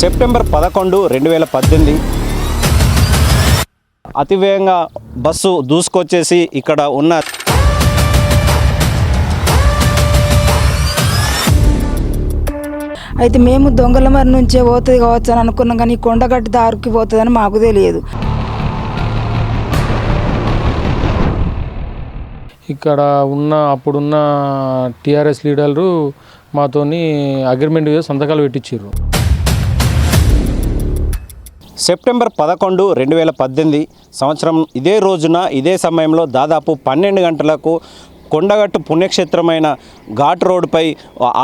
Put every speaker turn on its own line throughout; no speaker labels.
September పదకొండు రెండు వేల పద్దెనిమిది. అతివేగంగా బస్సు దూసుకొచ్చేసి ఇక్కడ ఉన్న
అయితే మేము దొంగల మరి నుంచే పోతుంది కావచ్చు అని అనుకున్నాం కానీ కొండగట్టు దారికి పోతుందని మాకు తెలియదు.
ఇక్కడ ఉన్న అప్పుడున్న టీఆర్ఎస్ లీడర్లు మాతోని అగ్రిమెంట్ మీద సంతకాలు పెట్టించారు
సెప్టెంబర్ పదకొండు రెండు వేల పద్దెనిమిది సంవత్సరం ఇదే రోజున ఇదే సమయంలో దాదాపు పన్నెండు గంటలకు కొండగట్టు పుణ్యక్షేత్రమైన ఘాట్ రోడ్డుపై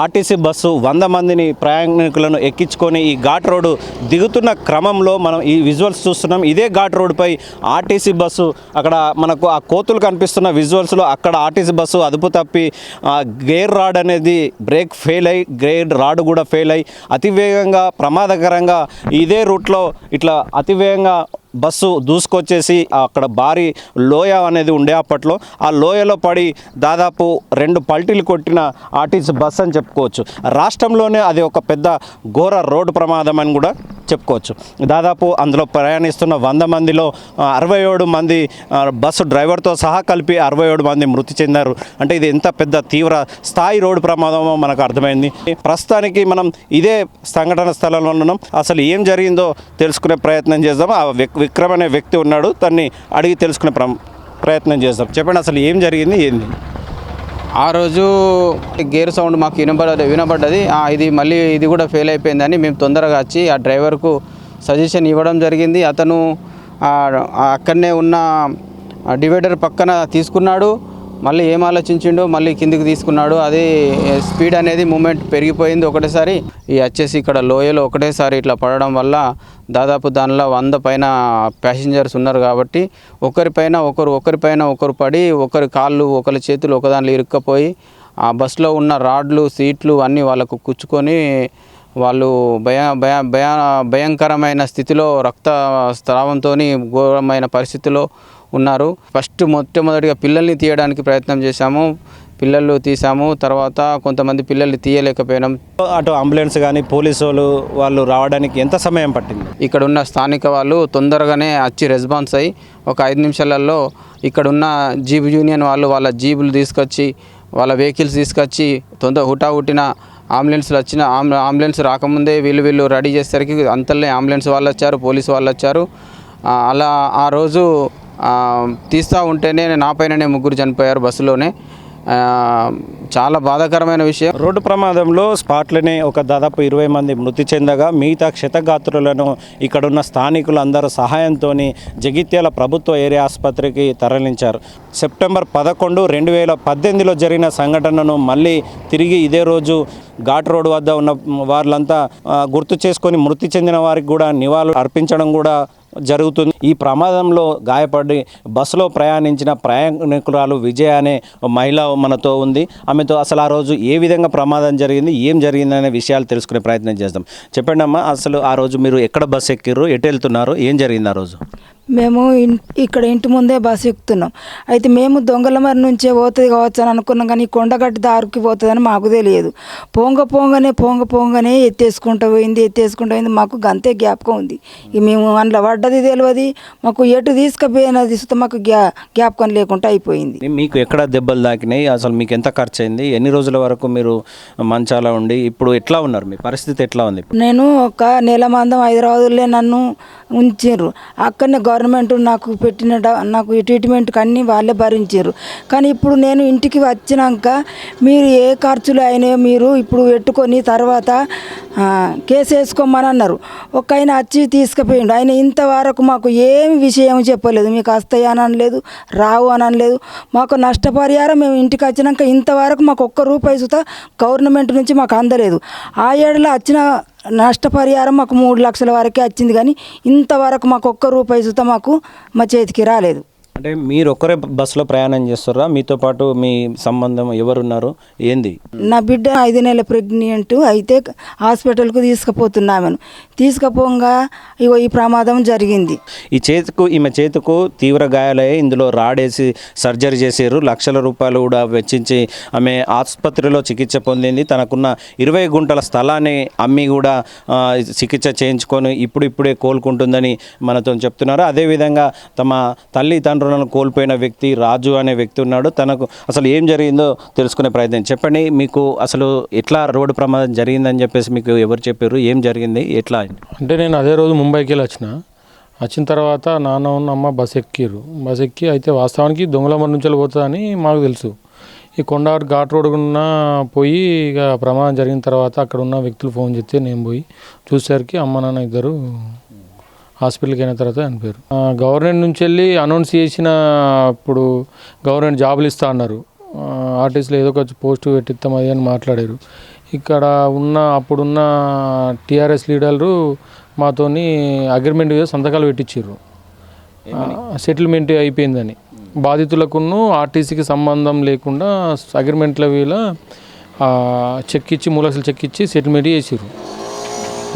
ఆర్టీసీ బస్సు వంద మందిని ప్రయాణికులను ఎక్కించుకొని ఈ ఘాట్ రోడ్డు దిగుతున్న క్రమంలో మనం ఈ విజువల్స్ చూస్తున్నాం. ఇదే ఘాట్ రోడ్డుపై ఆర్టీసీ బస్సు అక్కడ మనకు ఆ కోతులు కనిపిస్తున్న విజువల్స్లో అక్కడ ఆర్టీసీ బస్సు అదుపు తప్పి ఆ గేర్ రాడ్ అనేది బ్రేక్ ఫెయిల్ అయ్యి గేర్ రాడ్ కూడా ఫెయిల్ అయ్యి అతివేగంగా ప్రమాదకరంగా ఇదే రూట్లో ఇట్లా అతివేగంగా బస్సు దూసుకొచ్చేసి అక్కడ భారీ లోయ అనేది ఉండే అప్పట్లో. ఆ లోయలో పడి దాదాపు రెండు పల్టీలు కొట్టిన ఆర్టీసీ బస్ అని చెప్పుకోవచ్చు. రాష్ట్రంలోనే అది ఒక పెద్ద ఘోర రోడ్డు ప్రమాదం అని కూడా చెప్పుకోవచ్చు. దాదాపు అందులో ప్రయాణిస్తున్న వంద మందిలో అరవై ఏడు మంది బస్సు డ్రైవర్తో సహా కలిపి అరవై ఏడు మంది మృతి చెందారు. అంటే ఇది ఎంత పెద్ద తీవ్ర స్థాయి రోడ్డు ప్రమాదమో మనకు అర్థమైంది. ప్రస్తుతానికి మనం ఇదే సంఘటన స్థలంలో ఉన్నాం. అసలు ఏం జరిగిందో తెలుసుకునే ప్రయత్నం చేద్దాం. ఆ విక్రమ్ అనే వ్యక్తి ఉన్నాడు. తన్ని అడిగి తెలుసుకునే ప్ర- ప్రయత్నం చేద్దాం. చెప్పండి అసలు ఏం జరిగింది ఏంది?
ఆ రోజు గేర్ సౌండ్ మాకు వినబడ వినబడ్డది. ఇది మళ్ళీ ఇది కూడా ఫెయిల్ అయిపోయిందని మేము తొందరగా వచ్చి ఆ డ్రైవర్కు సజెషన్ ఇవ్వడం జరిగింది. అతను అక్కడనే ఉన్న డివైడర్ పక్కన తీసుకున్నాడు. మళ్ళీ ఏం ఆలోచించిండో మళ్ళీ కిందికి తీసుకున్నాడు. అది స్పీడ్ అనేది మూమెంట్ పెరిగిపోయింది ఒకటేసారి. ఈ వచ్చేసి ఇక్కడ లోయలో ఒకటేసారి ఇట్లా పడడం వల్ల దాదాపు దానిలో వంద పైన ప్యాసింజర్స్ ఉన్నారు కాబట్టి ఒకరిపైన ఒకరు ఒకరిపైన ఒకరు పడి ఒకరి కాళ్ళు ఒకరి చేతులు ఒకదానిలో ఇరుక్కపోయి ఆ బస్సులో ఉన్న రాడ్లు సీట్లు అన్నీ వాళ్ళకు కుచ్చుకొని వాళ్ళు భయ భయ భయ భయంకరమైన స్థితిలో రక్త స్రావంతో ఘోరమైన పరిస్థితిలో ఉన్నారు. ఫస్ట్ మొట్టమొదటిగా పిల్లల్ని తీయడానికి ప్రయత్నం చేశాము. పిల్లలు తీసాము తర్వాత కొంతమంది పిల్లల్ని తీయలేకపోయినాం.
అటు అంబులెన్స్ కానీ పోలీసు వాళ్ళు వాళ్ళు రావడానికి ఎంత సమయం పట్టింది?
ఇక్కడ ఉన్న స్థానిక వాళ్ళు తొందరగానే వచ్చి రెస్పాన్స్ అయ్యి ఒక ఐదు నిమిషాలలో ఇక్కడ ఉన్న జీబ్ యూనియన్ వాళ్ళు వాళ్ళ జీబులు తీసుకొచ్చి వాళ్ళ వెహికల్స్ తీసుకొచ్చి తొందర హుటాహుటిన అంబులెన్స్లు వచ్చిన అంబులెన్స్ రాకముందే వీళ్ళు వీళ్ళు రెడీ చేసేసరికి అంతలే అంబులెన్స్ వాళ్ళు వచ్చారు పోలీసు వాళ్ళు వచ్చారు అలా ఆ రోజు తీస్తూ ఉంటేనే నా పైననే ముగ్గురు చనిపోయారు బస్సులోనే. చాలా బాధాకరమైన విషయం.
రోడ్డు ప్రమాదంలో స్పాట్లోనే ఒక దాదాపు ఇరవై మంది మృతి చెందగా మిగతా క్షతగాత్రులను ఇక్కడున్న స్థానికులు అందరూ సహాయంతో జగిత్యాల ప్రభుత్వ ఏరియా ఆసుపత్రికి తరలించారు. సెప్టెంబర్ పదకొండు రెండు వేల పద్దెనిమిదిలో జరిగిన సంఘటనను మళ్ళీ తిరిగి ఇదే రోజు ఘాట్ రోడ్ వద్ద ఉన్న వాళ్ళంతా గుర్తు చేసుకొని మృతి చెందిన వారికి కూడా నివాళులు అర్పించడం కూడా జరుగుతుంది. ఈ ప్రమాదంలో గాయపడి బస్సులో ప్రయాణించిన ప్రయాణికురాలు విజయ అనే మహిళ మనతో ఉంది. ఆమెతో అసలు ఆ రోజు ఏ విధంగా ప్రమాదం జరిగింది ఏం జరిగింది అనే విషయాలు తెలుసుకునే ప్రయత్నం చేద్దాం. చెప్పండి అమ్మా అసలు ఆ రోజు మీరు ఎక్కడ బస్సు ఎక్కిర్రు ఎటు వెళ్తున్నారు ఏం జరిగింది ఆ రోజు?
మేము ఇక్కడ ఇంటి ముందే బస్సు ఎక్కుతున్నాం. అయితే మేము దొంగల మరి నుంచే పోతుంది కావచ్చు అని అనుకున్నాం కానీ కొండగట్టు దారికి పోతుందని మాకు తెలియదు. పోంగ పోంగనే పోంగ పోంగనే ఎత్తేసుకుంటూ పోయింది ఎత్తేసుకుంటూ పోయింది. మాకు గంతే జ్ఞాపకం ఉంది. ఇక మేము అందులో పడ్డది తెలియదు మాకు ఎటు తీసుకుపోయినది చూస్తే మాకు గ్యా జ్ఞాపకం లేకుండా అయిపోయింది.
మీకు ఎక్కడ దెబ్బలు తాకినాయి? అసలు మీకు ఎంత ఖర్చు అయింది ఎన్ని రోజుల వరకు మీరు మంచాల ఉండి ఇప్పుడు ఎట్లా ఉన్నారు? మీ పరిస్థితి ఎట్లా ఉంది?
నేను ఒక నెల మందం హైదరాబాదులో నన్ను ఉంచారు. అక్కడనే గవర్నమెంట్ నాకు పెట్టిన నాకు ట్రీట్మెంట్కి అన్నీ వాళ్ళే భరించారు. కానీ ఇప్పుడు నేను ఇంటికి వచ్చినాక మీరు ఏ ఖర్చులు అయినాయో మీరు ఇప్పుడు పెట్టుకొని తర్వాత కేసు వేసుకోమని అన్నారు. ఒక ఆయన వచ్చి తీసుకుపోయిండు. ఆయన ఇంతవరకు మాకు ఏమి విషయం చెప్పలేదు. మీకు వస్తాయి అని అనలేదు రావు అని అనలేదు. మాకు నష్టపరిహారం మేము ఇంటికి వచ్చినాక ఇంతవరకు మాకు ఒక్క రూపాయి సుత గవర్నమెంట్ నుంచి మాకు అందలేదు. ఆ ఏడులో వచ్చిన నష్టపరిహారం మాకు మూడు లక్షల వరకే వచ్చింది కానీ ఇంతవరకు మాకు ఒక్క రూపాయి సుత మాకు మా చేతికి రాలేదు.
అంటే మీరు ఒక్కరే బస్సులో ప్రయాణం చేస్తారా? మీతో పాటు మీ సంబంధం ఎవరున్నారు? ఏంది?
నా బిడ్డ ఐదు నెలల ప్రెగ్నెంట్ అయితే హాస్పిటల్కు తీసుకుపోతున్నామను తీసుకుపోగా ఇగో ఈ ప్రమాదం జరిగింది.
ఈ చేతికు ఈమె చేతికు తీవ్ర గాయాలయ్యాయి ఇందులో రాడేసి సర్జరీ చేసారు లక్షల రూపాయలు కూడా వెచ్చించి ఆమె ఆసుపత్రిలో చికిత్స పొందింది. తనకున్న ఇరవై గుంటల స్థలాన్ని అమ్మి కూడా చికిత్స చేయించుకొని ఇప్పుడిప్పుడే కోలుకుంటుందని మనతో చెప్తున్నారు. అదేవిధంగా తమ తల్లి తండ్రులను కోల్పోయిన వ్యక్తి రాజు అనే వ్యక్తి ఉన్నాడు. తనకు అసలు ఏం జరిగిందో తెలుసుకునే ప్రయత్నం. చెప్పండి మీకు అసలు ఎట్లా రోడ్డు ప్రమాదం జరిగిందని చెప్పేసి మీకు ఎవరు చెప్పారు? ఏం జరిగింది? ఎట్లా?
అంటే నేను అదే రోజు ముంబైకి వెళ్ళి వచ్చిన. వచ్చిన తర్వాత నాన్న ఉన్న అమ్మ బస్ ఎక్కిర్రు. బస్ ఎక్కి అయితే వాస్తవానికి దొంగలమర్ నుంచి పోతుందని మాకు తెలుసు. ఈ కొండారు ఘాట్ రోడ్ ఉన్న పోయి ఇక ప్రమాదం జరిగిన తర్వాత అక్కడ ఉన్న వ్యక్తులు ఫోన్ చేస్తే నేను పోయి చూసేసరికి అమ్మ నాన్న ఇద్దరు హాస్పిటల్కి అయిన తర్వాత చనిపోయారు గవర్నమెంట్ నుంచి వెళ్ళి అనౌన్స్ చేసిన ఇప్పుడు గవర్నమెంట్ జాబులు ఇస్తా అన్నారు. ఆర్టీసీలో ఏదో ఒక పోస్ట్ పెట్టిస్తాం అది అని మాట్లాడారు. ఇక్కడ ఉన్న అప్పుడున్న టీఆర్ఎస్ లీడర్లు మాతోని అగ్రిమెంట్ మీద సంతకాలు పెట్టించారు సెటిల్మెంట్ అయిపోయిందని. బాధితులకును ఆర్టీసీకి సంబంధం లేకుండా అగ్రిమెంట్ల వీళ్ళ చెక్ ఇచ్చి మూడు లక్షలు చెక్ ఇచ్చి సెటిల్మెంట్ చేసిర్రు.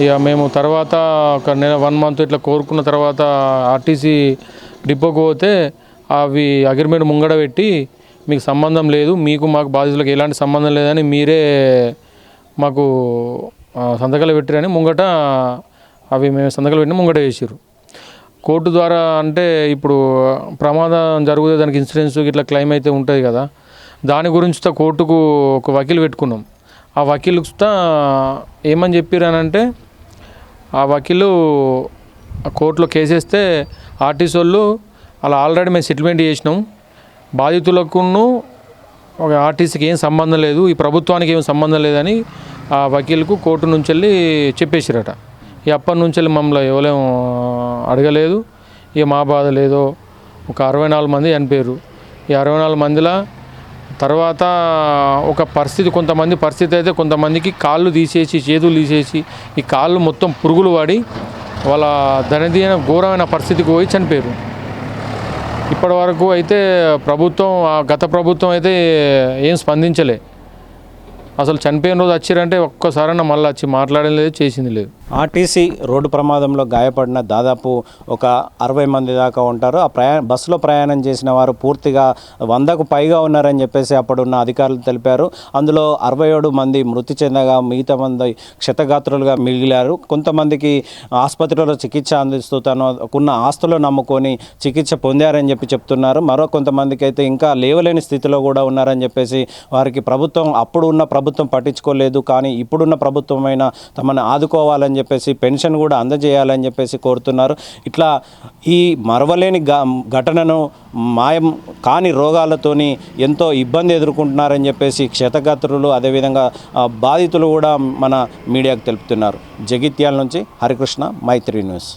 ఇక మేము తర్వాత ఒక నెల వన్ మంత్ ఇట్లా కోరుకున్న తర్వాత ఆర్టీసీ డిపోకు పోతే అవి అగ్రిమెంట్ ముంగడ పెట్టి మీకు సంబంధం లేదు మీకు మాకు బాధితులకు ఎలాంటి సంబంధం లేదని మీరే మాకు సంతకాలు పెట్టారని ముంగట అవి మేము సంతకాలు పెట్టి ముంగట వేసారు కోర్టు ద్వారా అంటే ఇప్పుడు ప్రమాదం జరిగితే దానికి ఇన్సూరెన్స్ ఇట్లా క్లెయిమ్ అయితే ఉంటుంది కదా దాని గురించి కోర్టుకు ఒక వకీలు పెట్టుకున్నాం. ఆ వకీలుతో ఏమని చెప్పారు అని అంటే ఆ వకీలు ఆ కోర్టులో కేసేస్తే ఆర్టీసీ వాళ్ళు అలా ఆల్రెడీ మేము సెటిల్మెంట్ చేసినాం. బాధితులకును ఒక ఆర్టీసీకి ఏం సంబంధం లేదు ఈ ప్రభుత్వానికి ఏం సంబంధం లేదని ఆ వకీల్కు కోర్టు నుంచి వెళ్ళి చెప్పేసిరట. ఈ అప్పటి నుంచి వెళ్ళి మమ్మల్ని ఎవరేం అడగలేదు. ఇక మా బాధ లేదో ఒక అరవై నాలుగు మంది చనిపోయారు ఈ అరవై నాలుగు మందిలో తర్వాత ఒక పరిస్థితి కొంతమంది పరిస్థితి అయితే కొంతమందికి కాళ్ళు తీసేసి చేతులు తీసేసి ఈ కాళ్ళు మొత్తం పురుగులు పడి వాళ్ళ దనదీన ఘోరమైన పరిస్థితికి పోయి చనిపోయారు. ఇప్పటి వరకు అయితే ప్రభుత్వం ఆ గత ప్రభుత్వం అయితే ఏం స్పందించలే. అసలు చనిపోయిన రోజు వచ్చిరంటే ఒక్కసారైనా మళ్ళీ వచ్చి మాట్లాడలేదు లేదు చేసింది లేదు.
ఆర్టీసీ రోడ్డు ప్రమాదంలో గాయపడిన దాదాపు ఒక అరవై మంది దాకా ఉంటారు. ఆ ప్రయా బస్సులో ప్రయాణం చేసిన వారు పూర్తిగా వందకు పైగా ఉన్నారని చెప్పేసి అప్పుడున్న అధికారులు తెలిపారు. అందులో అరవై ఏడు మంది మృతి చెందగా మిగతా మంది క్షతగాత్రులుగా మిగిలారు. కొంతమందికి ఆసుపత్రిలో చికిత్స అందిస్తూ తనకున్న ఆస్తులు నమ్ముకొని చికిత్స పొందారని చెప్పి చెప్తున్నారు. మరో కొంతమందికి అయితే ఇంకా లేవలేని స్థితిలో కూడా ఉన్నారని చెప్పేసి వారికి ప్రభుత్వం అప్పుడు ఉన్న ప్రభుత్వం పట్టించుకోలేదు. కానీ ఇప్పుడున్న ప్రభుత్వమైనా తమను ఆదుకోవాలని చెప్పేసి పెన్షన్ కూడా అందజేయాలని చెప్పేసి కోరుతున్నారు. ఇట్లా ఈ మరవలేని ఘటనను మాయం కాని రోగాలతోని ఎంతో ఇబ్బంది ఎదుర్కొంటున్నారని చెప్పేసి క్షతగాత్రులు అదేవిధంగా బాధితులు కూడా మన మీడియాకు తెలుపుతున్నారు. జగిత్యాల నుంచి హరికృష్ణ మైత్రి న్యూస్.